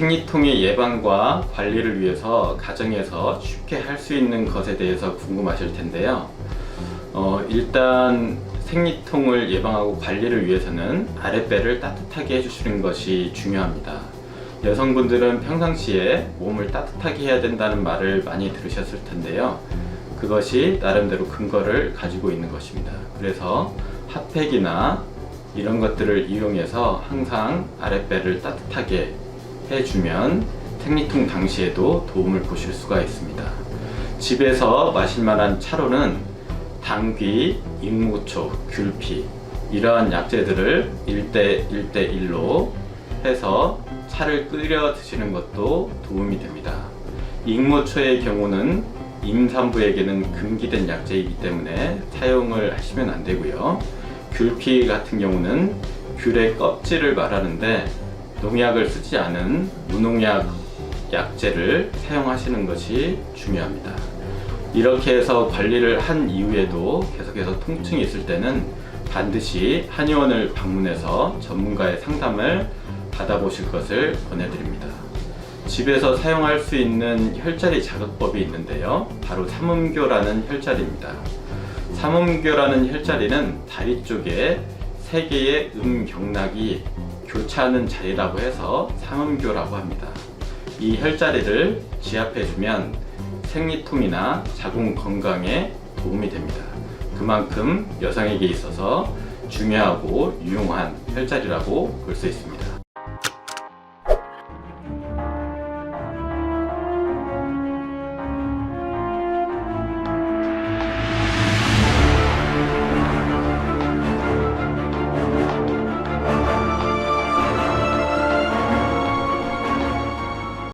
생리통의 예방과 관리를 위해서 가정에서 쉽게 할 수 있는 것에 대해서 궁금하실 텐데요. 어, 일단 생리통을 예방하고 관리를 위해서는 아랫배를 따뜻하게 해주시는 것이 중요합니다. 여성분들은 평상시에 몸을 따뜻하게 해야 된다는 말을 많이 들으셨을 텐데요. 그것이 나름대로 근거를 가지고 있는 것입니다. 그래서 핫팩이나 이런 것들을 이용해서 항상 아랫배를 따뜻하게 해주면 생리통 당시에도 도움을 보실 수가 있습니다. 집에서 마실 만한 차로는 당귀, 익무초, 귤피 이러한 약재들을 1대 1대 1로 해서 차를 끓여 드시는 것도 도움이 됩니다. 익무초의 경우는 임산부에게는 금기된 약재이기 때문에 사용을 하시면 안 되고요. 귤피 같은 경우는 귤의 껍질을 말하는데 농약을 쓰지 않은 무농약 약재를 사용하시는 것이 중요합니다. 이렇게 해서 관리를 한 이후에도 계속해서 통증이 있을 때는 반드시 한의원을 방문해서 전문가의 상담을 받아보실 것을 권해드립니다. 집에서 사용할 수 있는 혈자리 자극법이 있는데요. 바로 삼음교라는 혈자리입니다. 삼음교라는 혈자리는 다리 쪽에 세 개의 음 경락이 교차하는 자리라고 해서 삼음교라고 합니다. 이 혈자리를 지압해주면 생리통이나 자궁 건강에 도움이 됩니다. 그만큼 여성에게 있어서 중요하고 유용한 혈자리라고 볼 수 있습니다.